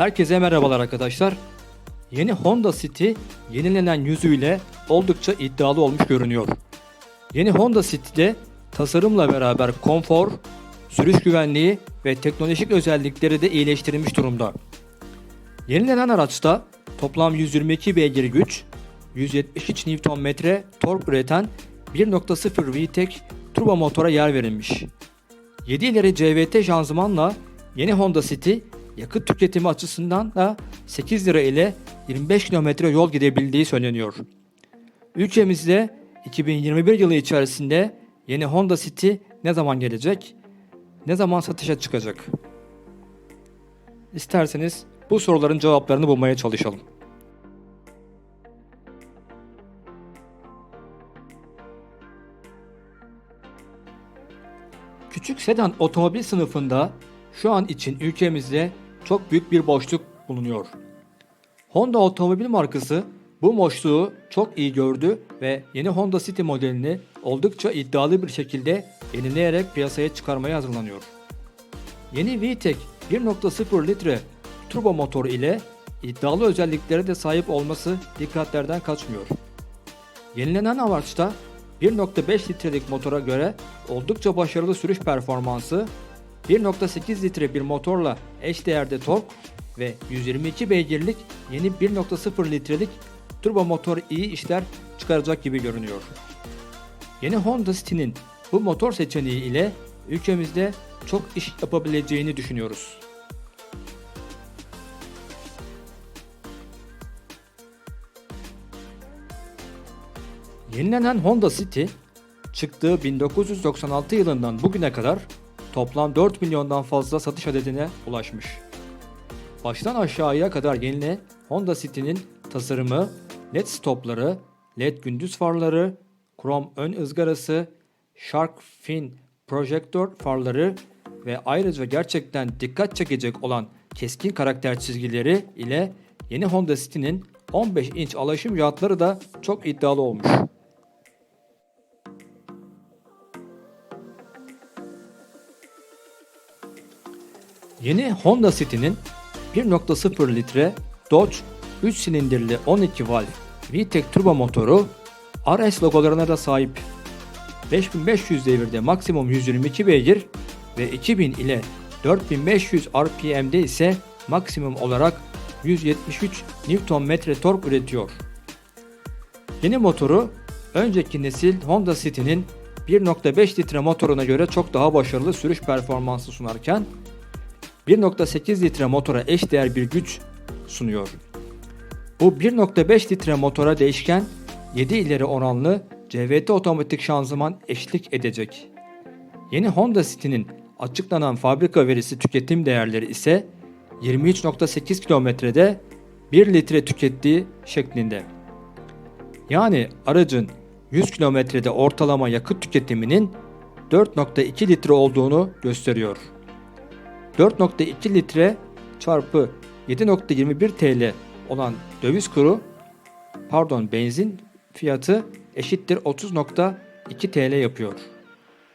Herkese merhabalar arkadaşlar. Yeni Honda City yenilenen yüzüyle oldukça iddialı olmuş görünüyor. Yeni Honda City'de tasarımla beraber konfor, sürüş güvenliği ve teknolojik özellikleri de iyileştirilmiş durumda. Yenilenen araçta toplam 122 beygir güç, 173 Nm tork üreten 1.0 VTEC turbo motora yer verilmiş. 7 ileri CVT şanzımanla yeni Honda City yakıt tüketimi açısından da 8 lira ile 25 kilometre yol gidebildiği söyleniyor. Ülkemizde 2021 yılı içerisinde yeni Honda City ne zaman gelecek? Ne zaman satışa çıkacak? İsterseniz bu soruların cevaplarını bulmaya çalışalım. Küçük sedan otomobil sınıfında şu an için ülkemizde çok büyük bir boşluk bulunuyor. Honda otomobil markası bu boşluğu çok iyi gördü ve yeni Honda City modelini oldukça iddialı bir şekilde yenileyerek piyasaya çıkarmaya hazırlanıyor. Yeni VTEC 1.0 litre turbo motor ile iddialı özelliklere de sahip olması dikkatlerden kaçmıyor. Yenilenen araçta 1.5 litrelik motora göre oldukça başarılı sürüş performansı, 1.8 litre bir motorla eşdeğerde tork ve 122 beygirlik yeni 1.0 litrelik turbo motor iyi işler çıkaracak gibi görünüyor. Yeni Honda City'nin bu motor seçeneği ile ülkemizde çok iş yapabileceğini düşünüyoruz. Yenilenen Honda City çıktığı 1996 yılından bugüne kadar toplam 4 milyondan fazla satış adedine ulaşmış. Baştan aşağıya kadar yenilen Honda City'nin tasarımı, led stopları, led gündüz farları, krom ön ızgarası, shark fin projektör farları ve ayrıca gerçekten dikkat çekecek olan keskin karakter çizgileri ile yeni Honda City'nin 15 inç alaşım jantları da çok iddialı olmuş. Yeni Honda City'nin 1.0 litre Dodge 3 silindirli 12 valve VTEC turbo motoru RS logolarına da sahip. 5500 devirde maksimum 122 beygir ve 2000 ile 4500 RPM'de ise maksimum olarak 173 Nm tork üretiyor. Yeni motoru önceki nesil Honda City'nin 1.5 litre motoruna göre çok daha başarılı sürüş performansı sunarken 1.8 litre motora eşdeğer bir güç sunuyor. Bu 1.5 litre motora değişken 7 ileri oranlı CVT otomatik şanzıman eşlik edecek. Yeni Honda City'nin açıklanan fabrika verisi tüketim değerleri ise 23.8 kilometrede 1 litre tükettiği şeklinde. Yani aracın 100 kilometrede ortalama yakıt tüketiminin 4.2 litre olduğunu gösteriyor. 4.2 litre çarpı 7.21 TL olan döviz kuru pardon benzin fiyatı eşittir 30.2 TL yapıyor.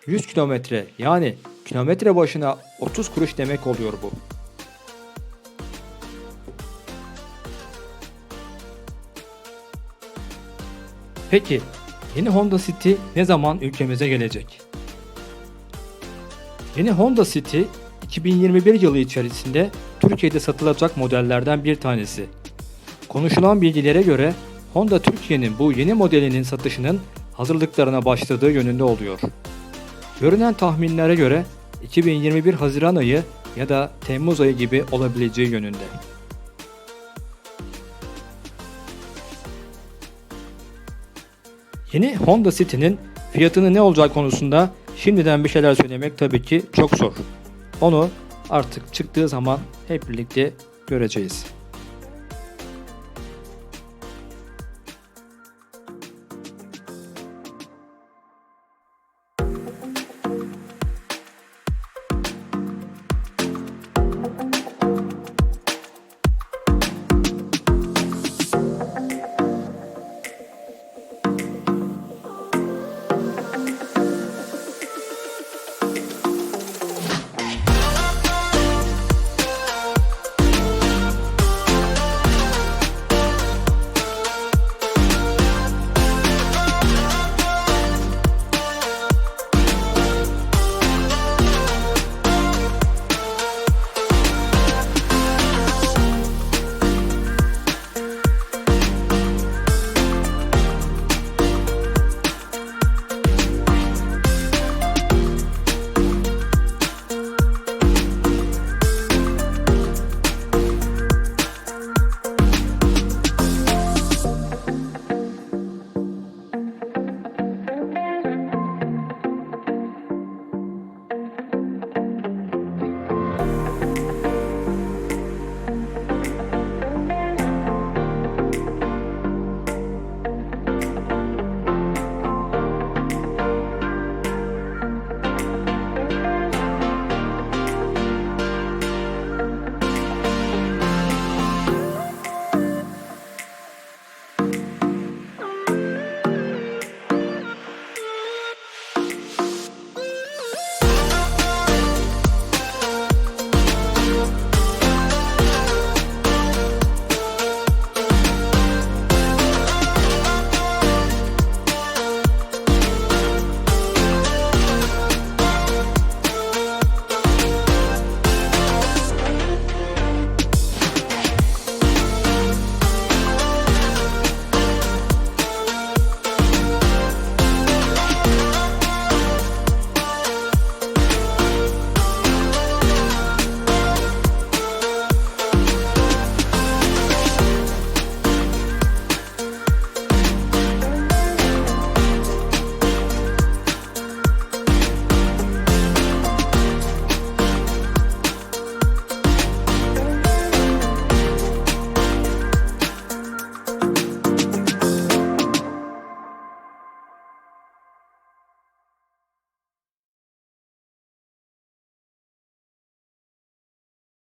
100 kilometre yani kilometre başına 30 kuruş demek oluyor bu. Peki yeni Honda City ne zaman ülkemize gelecek? Yeni Honda City 2021 yılı içerisinde Türkiye'de satılacak modellerden bir tanesi. Konuşulan bilgilere göre Honda Türkiye'nin bu yeni modelinin satışının hazırlıklarına başladığı yönünde oluyor. Görünen tahminlere göre 2021 Haziran ayı ya da Temmuz ayı gibi olabileceği yönünde. Yeni Honda City'nin fiyatının ne olacağı konusunda şimdiden bir şeyler söylemek tabii ki çok zor. Onu artık çıktığı zaman hep birlikte göreceğiz.